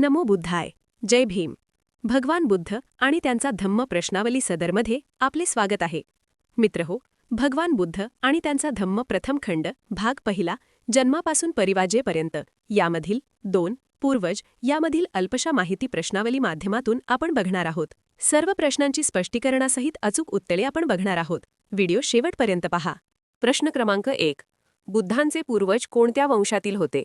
नमो बुद्धाय. जय भीम. भगवान बुद्ध आणि त्यांचा धम्म प्रश्नावली सदरमध्ये आपले स्वागत आहे. मित्र हो भगवान बुद्ध आणि त्यांचा धम्म प्रथम खंड भाग पहिला जन्मापासून परिवाजेपर्यंत यामधील दोन पूर्वज यामधील अल्पशा माहिती प्रश्नावली माध्यमातून आपण बघणार आहोत. सर्व प्रश्नांची स्पष्टीकरणासहित अचूक उत्तरे आपण बघणार आहोत. व्हिडिओ शेवटपर्यंत पहा. प्रश्न क्रमांक एक. बुद्धांचे पूर्वज कोणत्या वंशातील होते?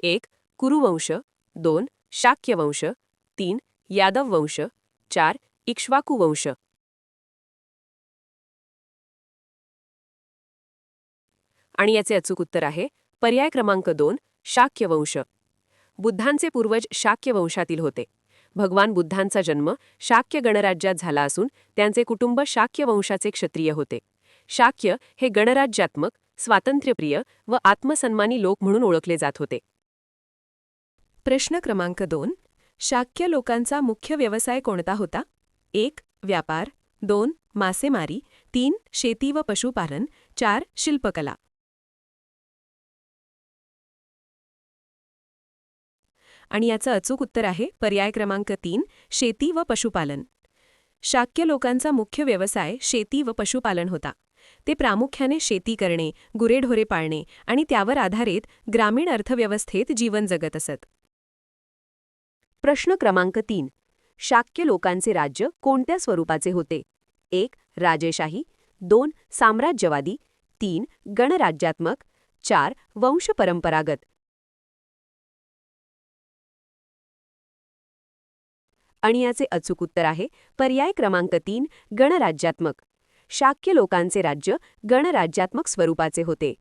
एक कुरुवंश दोन शाक्य वंश तीन यादव वंश चार इक्ष्वाकू वंश. आणि याचे अचूक उत्तर आहे पर्याय क्रमांक दोन शाक्य वंश बुद्धांचे पूर्वज शाक्य वंशातील होते. भगवान बुद्धांचा जन्म शाक्य गणराज्यात झाला असून त्यांचे कुटुंब शाक्य वंशाचे क्षत्रिय होते. शाक्य हे गणराज्यात्मक स्वातंत्र्यप्रिय व आत्मसन्मानी लोक म्हणून ओळखले जात होते. प्रश्न क्रमांक दोन. शाक्य लोकांचा मुख्य व्यवसाय कोणता होता? एक व्यापार दोन मासेमारी तीन शेती व पशुपालन चार शिल्पकला. आणि याचं अचूक उत्तर आहे पर्याय क्रमांक तीन शेती व पशुपालन. शाक्य लोकांचा मुख्य व्यवसाय शेती व पशुपालन होता. ते प्रामुख्याने शेती करणे गुरेढोरे पाळणे आणि त्यावर आधारित ग्रामीण अर्थव्यवस्थेत जीवन जगत असत. प्रश्न क्रमांक तीन. शाक्य लोकांचे राज्य कोणत्या स्वरूपाचे होते? एक राजेशाही. दोन साम्राज्यवादी. तीन गणराज्यात्मक. चार वंश परंपरागत आणि याचे अचूक उत्तर आहे पर्याय क्रमांक तीन गणराज्यात्मक. शाक्य लोकांचे राज्य गणराज्यात्मक स्वरूपाचे होते.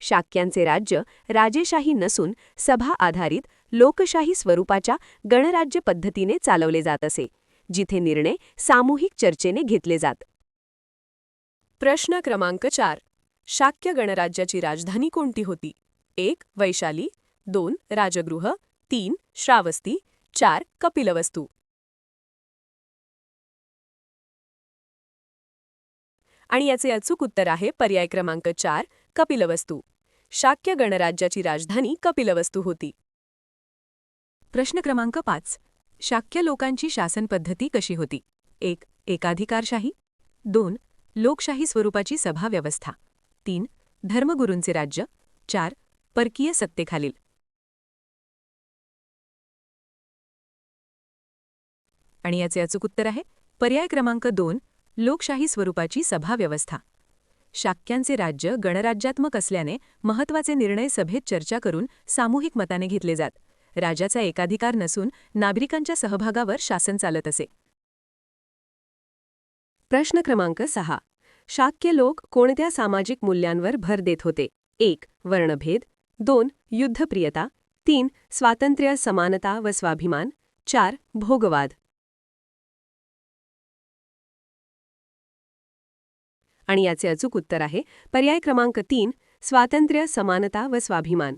शाक्यांचे राज्य राजेशाही नसून सभा आधारित लोकशाही स्वरूपाच्या गणराज्य पद्धतीने चालवले जात असे जिथे निर्णय सामूहिक चर्चेने घेतले जात. प्रश्न क्रमांक चार. शाक्य गणराज्याची राजधानी कोणती होती? एक वैशाली दोन राजगृह तीन श्रावस्ती चार कपिलवस्तू. आणि याचे अचूक उत्तर आहे पर्याय क्रमांक चार कपिलवस्तू. शाक्य गणराज्याची राजधानी कपिलवस्तू होती. प्रश्न क्रमांक पाच. शाक्य लोकांची शासन पद्धती कशी होती? एक एकाधिकारशाही. दोन लोकशाही स्वरूपाची सभा व्यवस्था. तीन धर्मगुरूंचे राज्य. चार परकीय सत्तेखालील. आणि याचे अचूक उत्तर आहे पर्याय क्रमांक दोन लोकशाही स्वरूपाची सभा व्यवस्था. शाक्यांचे राज्य गणराज्यात्मक असल्याने महत्त्वाचे निर्णय सभेत चर्चा करून सामूहिक मताने घेतले जात. राजाचा एकाधिकार नसून नागरिकांच्या सहभागावर शासन चालत असे. प्रश्न क्रमांक सहा. शाक्य लोक कोणत्या सामाजिक मूल्यांवर भर देत होते? एक वर्णभेद. दोन युद्धप्रियता. तीन स्वातंत्र्य समानता व स्वाभिमान. चार भोगवाद. आणि याचे अचूक उत्तर आहे पर्याय क्रमांक तीन स्वातंत्र्य समानता व स्वाभिमान.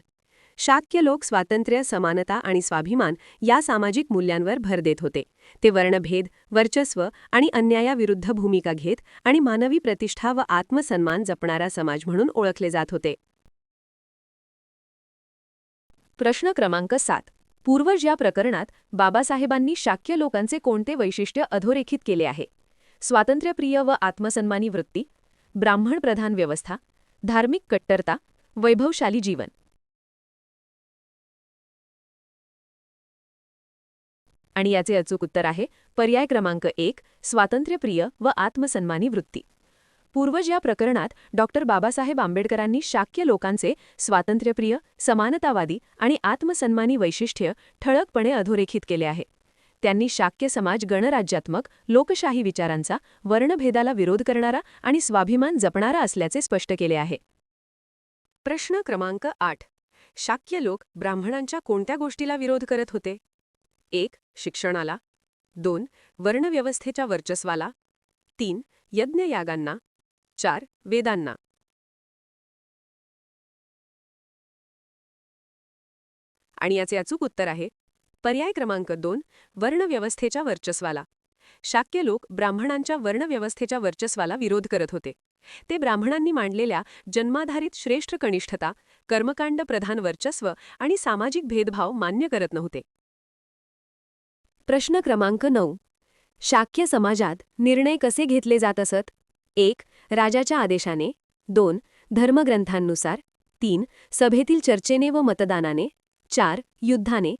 शाक्य लोक स्वातंत्र्य समानता आणि स्वाभिमान या सामाजिक मूल्यांवर भर देत होते. ते वर्णभेद वर्चस्व आणि अन्यायाविरुद्ध भूमिका घेत आणि मानवी प्रतिष्ठा व आत्मसन्मान जपणारा समाज म्हणून ओळखले जात होते. प्रश्न क्रमांक सात. पूर्वज या प्रकरणात बाबासाहेबांनी शाक्य लोकांचे कोणते वैशिष्ट्य अधोरेखित केले आहे? स्वातंत्र्यप्रिय व आत्मसन्मानी वृत्ती ब्राह्मण प्रधान व्यवस्था धार्मिक कट्टरता वैभवशाली जीवन. आणि याचे अचूक उत्तर आहे पर्याय क्रमांक एक स्वातंत्र्यप्रिय व आत्मसन्मानी वृत्ती. पूर्वज या प्रकरणात डॉक्टर बाबासाहेब आंबेडकरांनी शाक्य लोकांचे स्वातंत्र्यप्रिय समानतावादी आणि आत्मसन्मानी वैशिष्ट्य ठळकपणे अधोरेखित केले आहे. त्यांनी शाक्य समाज गणराज्यात्मक लोकशाही विचारांचा वर्णभेदाला विरोध करणारा आणि स्वाभिमान जपणारा असल्याचे स्पष्ट केले आहे. प्रश्न क्रमांक आठ. शाक्य लोक ब्राह्मणांच्या कोणत्या गोष्टीला विरोध करत होते? एक शिक्षणाला. दोन वर्णव्यवस्थेच्या वर्चस्वाला. तीन यज्ञयागांना. चार वेदांना. आणि याचे अचूक उत्तर आहे पर्याय क्रमांक दोन वर्णव्यवस्थेच्या वर्चस्वाला. शाक्य लोक ब्राह्मणांच्या वर्णव्यवस्थेच्या वर्चस्वाला विरोध करत होते. ते ब्राह्मणांनी मांडलेल्या जन्माधारित श्रेष्ठ कनिष्ठता कर्मकांड प्रधान वर्चस्व आणि सामाजिक भेदभाव मान्य करत नव्हते. प्रश्न क्रमांक नऊ. शाक्य समाजात निर्णय कसे घेतले जात असत? एक राजाच्या आदेशाने. दोन धर्मग्रंथांनुसार. तीन सभेतील चर्चेने व मतदानाने. चार युद्धाने.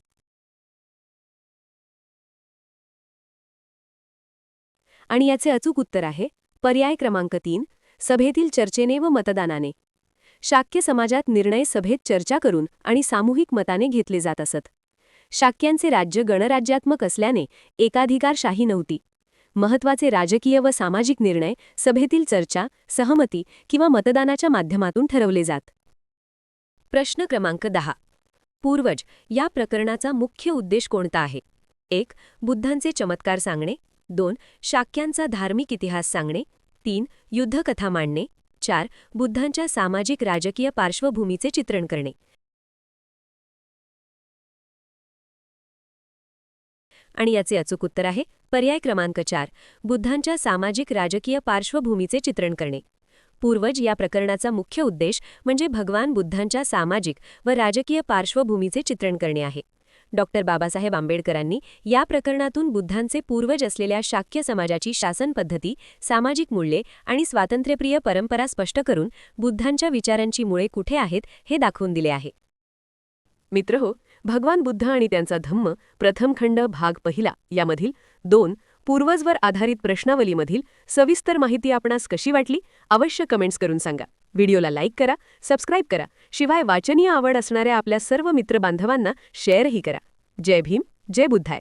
आणि याचे अचूक उत्तर आहे पर्याय क्रमांक तीन सभेतील चर्चेने व मतदानाने. शाक्य समाजात निर्णय सभेत चर्चा करून आणि सामूहिक मताने घेतले जात असत. शाक्यांचे राज्य गणराज्यात्मक असल्याने एकाधिकारशाही नव्हती. महत्त्वाचे राजकीय व सामाजिक निर्णय सभेतील चर्चा सहमती किंवा मतदानाच्या माध्यमातून ठरवले जात. प्रश्न क्रमांक दहा. पूर्वज या प्रकरणाचा मुख्य उद्देश कोणता आहे? एक बुद्धांचे चमत्कार सांगणे. दोन शाक्यांचा धार्मिक इतिहास सांगणे. तीन युद्धकथा मांडणे. चार बुद्धांच्या सामाजिक राजकीय पार्श्वभूमीचे चित्रण करणे. आणि याचे अचूक उत्तर आहे पर्याय क्रमांक चार बुद्धांच्या सामाजिक राजकीय पार्श्वभूमीचे चित्रण करणे. पूर्वज या प्रकरणाचा मुख्य उद्देश म्हणजे भगवान बुद्धांच्या सामाजिक व राजकीय पार्श्वभूमीचे चित्रण करणे आहे. डॉक्टर बाबासाहेब आंबेडकरांनी या प्रकरणातून बुद्धांचे पूर्वज असलेल्या शाक्य समाजाची शासन पद्धती सामाजिक मूल्ये आणि स्वातंत्र्यप्रिय परंपरा स्पष्ट करून बुद्धांच्या विचारांची मुळे कुठे आहेत हे दाखवून दिले आहे. मित्र हो भगवान बुद्ध आणि त्यांचा धम्म प्रथम खंड भाग पहिला यामधील दोन पूर्वजवर आधारित प्रश्नावलीमधील सविस्तर माहिती आपणास कशी वाटली अवश्य कमेंट्स करून सांगा. व्हिडिओला लाईक करा सबस्क्राईब करा शिवाय वाचनीय आवड असणाऱ्या आपल्या सर्व मित्रबांधवांना शेअरही करा. जय भीम जय बुद्धाय.